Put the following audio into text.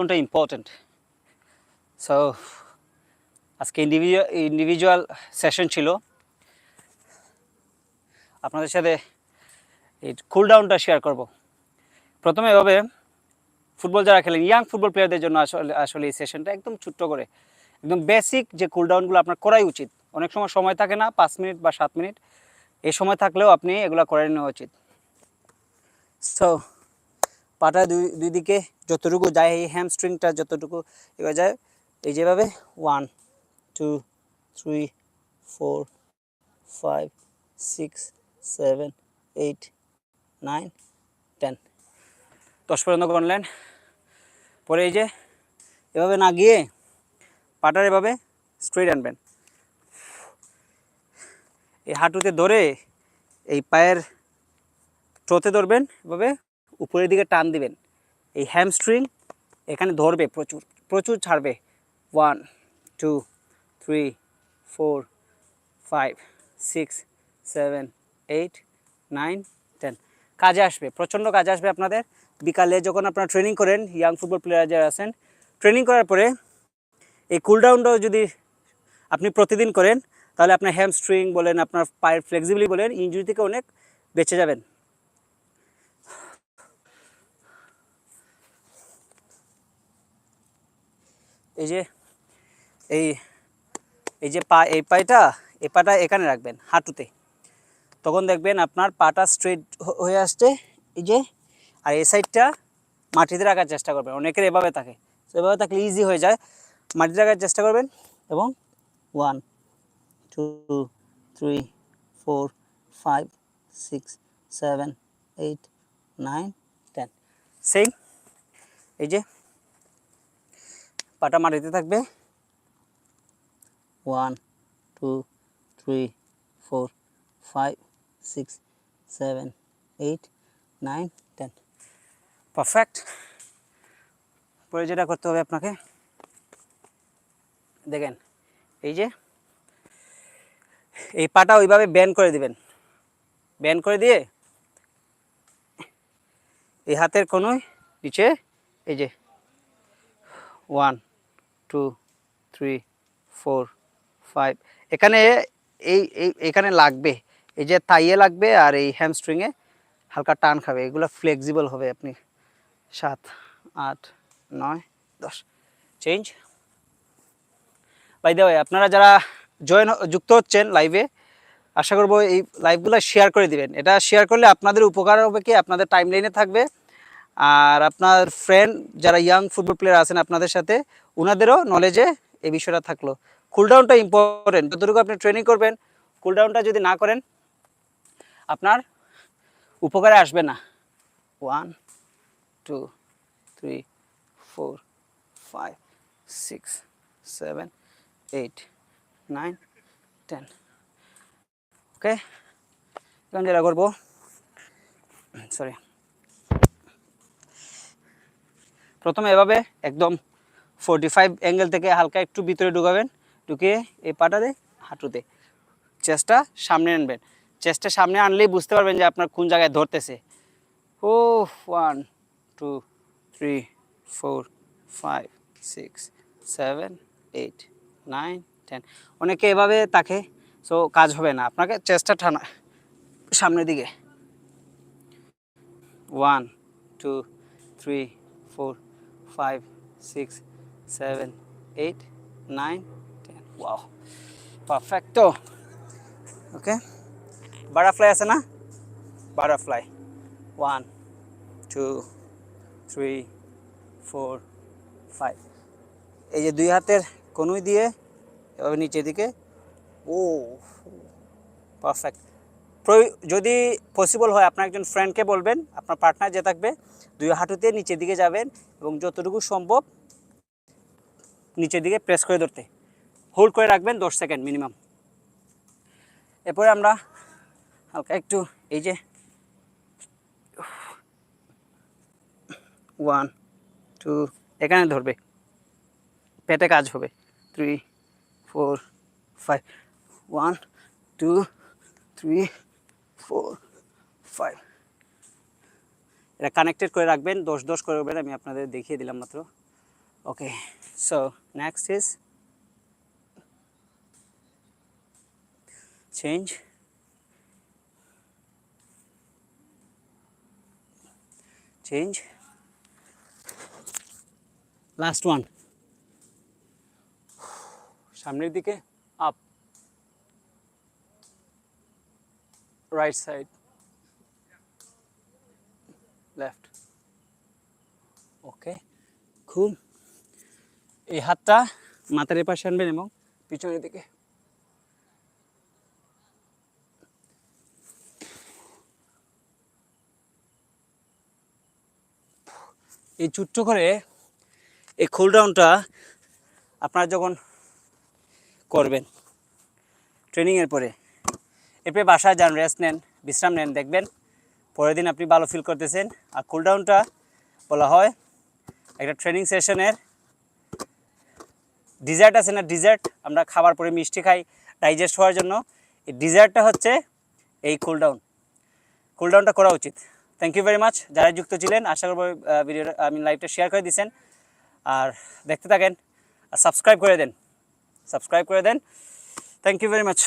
কোনটা important so আজকে individual individual session ছিল। আপনাদের সাথে এই কুল ডাউনটা শেয়ার করব। প্রথমে এভাবে ফুটবল যারা খেলেন ইয়াং ফুটবল প্লেয়ারদের জন্য আসলে আসলে এই সেশনটা একদম ছোট্ট করে। একদম বেসিক যে কুল ডাউনগুলো আপনার করাই উচিত। অনেক সময় সময় থাকে না, পাঁচ মিনিট বা সাত মিনিট। এই সময় থাকলেও আপনি এগুলো করে নেওয়া উচিত। সো পাটা দুই দুই দিকে যতটুকু যায়, এই হ্যামস্ট্রিংটা যতটুকু এবার যায়, এই যেভাবে one two three four five six seven eight nine ten দশ পর্যন্ত গণলেন পরে এই যে, এভাবে না গিয়ে পাটার এভাবে স্ট্রেট আনবেন। এই হাঁটুতে ধরে এই পায়ের টোতে ধরবেন, এভাবে উপরের দিকে টান দিবেন। এই হ্যামস্ট্রিং এখানে ধরবে প্রচুর প্রচুর ছাড়বে। One two three four five six seven eight nine ten কাজে আসবে, প্রচণ্ড কাজে আসবে আপনাদের। বিকালে যখন আপনারা ট্রেনিং করেন ইয়াং ফুটবল প্লেয়ার যারা আছেন ট্রেনিং করার পরে এই কুলডাউনটাও যদি আপনি প্রতিদিন করেন, তাহলে আপনার হ্যামস্ট্রিং বলেন, আপনার পায়ের ফ্লেক্সিবিলিটি বলেন ইঞ্জুরি থেকে অনেক বেঁচে যাবেন। এই যে, এই এই যে পা, এই পায়টা এই পাটা এখানে রাখবেন হাঁটুতে। তখন দেখবেন আপনার পাটা স্ট্রেট হয়ে আসছে, এই যে, আর এই সাইডটা মাটিতে রাখার চেষ্টা করবেন। অনেকের এভাবে থাকে। এভাবে থাকলে ইজি হয়ে যায়। মাটিতে রাখার চেষ্টা করবেন এবং one two three four five six seven eight nine ten same এই যে পাটা মাটিতে থাকবে। One two three four five six seven eight nine ten perfect পরে যেটা করতে হবে আপনাকে, দেখেন, এই যে, এই পাটা ওইভাবে ব্যান করে দিবেন। ব্যান করে দিয়ে, এই হাতের কোনোই নিচে, এই যে one two three four five এখানে এই এখানে লাগবে। এই যে তাইয়ে লাগবে আর এই হ্যামস্ট্রিংয়ে হালকা টান খাবে। এগুলো ফ্লেক্সিবল হবে আপনি। সাত, আট, নয়, দশ। চেঞ্জ বাই দেওয়া আপনারা যারা জয়েন যুক্ত হচ্ছেন লাইভে আশা করব এই লাইভগুলো শেয়ার করে দিবেন। এটা শেয়ার করলে আপনাদের উপকার হবে কি? আপনাদের টাইম লাইনে থাকবে। আর আপনার ফ্রেন্ড যারা ইয়াং ফুটবল প্লেয়ার আছেন আপনাদের সাথে ওনাদেরও নলেজে এই বিষয়টা থাকল। কুলডাউনটা ইম্পর্টেন্ট যতটুকু আপনি ট্রেনিং করবেন কুলডাউনটা যদি না করেন, আপনার উপকারে আসবে না। One two three four five six seven eight nine ten okay এখন যেটা করব সরি প্রথমে এভাবে একদম ফোরটি ফাইভ অ্যাঙ্গেল থেকে হালকা একটু ভিতরে ঢুকাবেন, ঢুকিয়ে এই পাটাতে, হাঁটুতে। চেস্টটা সামনে আনবেন। চেস্টটা সামনে আনলেই বুঝতে পারবেন যে আপনার কোন জায়গায় ধরতেছে। ও one two three four five six seven eight nine ten অনেকে এভাবে তাকে সো কাজ হবে না। আপনাকে চেষ্টা ঠানা, সামনের দিকে। One two three four five six seven eight nine ten wow perfecto okay butterfly আছে না? Butterfly one two three four five এই যে দুই হাতের কনুই দিয়ে এভাবে নিচের দিকে। ও পারফেক্ট যদি পসিবল হয়, আপনার একজন ফ্রেন্ডকে বলবেন, আপনার পার্টনার যে থাকবে, দুই হাঁটুতে নিচের দিকে যাবেন এবং যতটুকু সম্ভব নিচের দিকে প্রেস করে ধরতে। হোল্ড করে রাখবেন দশ সেকেন্ড মিনিমাম এরপরে আমরা হালকা একটু এই যে ওয়ান টু এখানে ধরবে। পেটে কাজ হবে। Three four five one two three four five এটা কানেক্টেড করে রাখবেন দশ দশ করে রাখবেন আমি আপনাদের দেখিয়ে দিলাম মাত্র। Okay so next is change change last one সামনের দিকে up right side left okay খুব এই হাতটা মাথার এপাশে আনবেন এবং পিছনের দিকে। এই চুট্ট করে এই ডাউনটা আপনারা যখন করবেন ট্রেনিংয়ের পরে। এরপরে বাসায় যান রেস্ট নেন বিশ্রাম নেন দেখবেন পরের দিন আপনি ভালো ফিল করতেছেন। আর কুল ডাউনটা বলা হয় একটা ট্রেনিং সেশনের ডিজার্ট আছে না ডিজার্ট আমরা খাবার পরে মিষ্টি খাই ডাইজেস্ট হওয়ার জন্য। এই ডিজার্টটা হচ্ছে এই কুল ডাউন কুল করা উচিত। থ্যাংক ইউ ভেরি মাচ যারা যুক্ত ছিলেন, আশা করব ভিডিওটা আমি লাইভটা শেয়ার করে দিয়েছেন। আর দেখতে থাকেন আর সাবস্ক্রাইব করে দেন। সাবস্ক্রাইব করে দেন। Thank you very much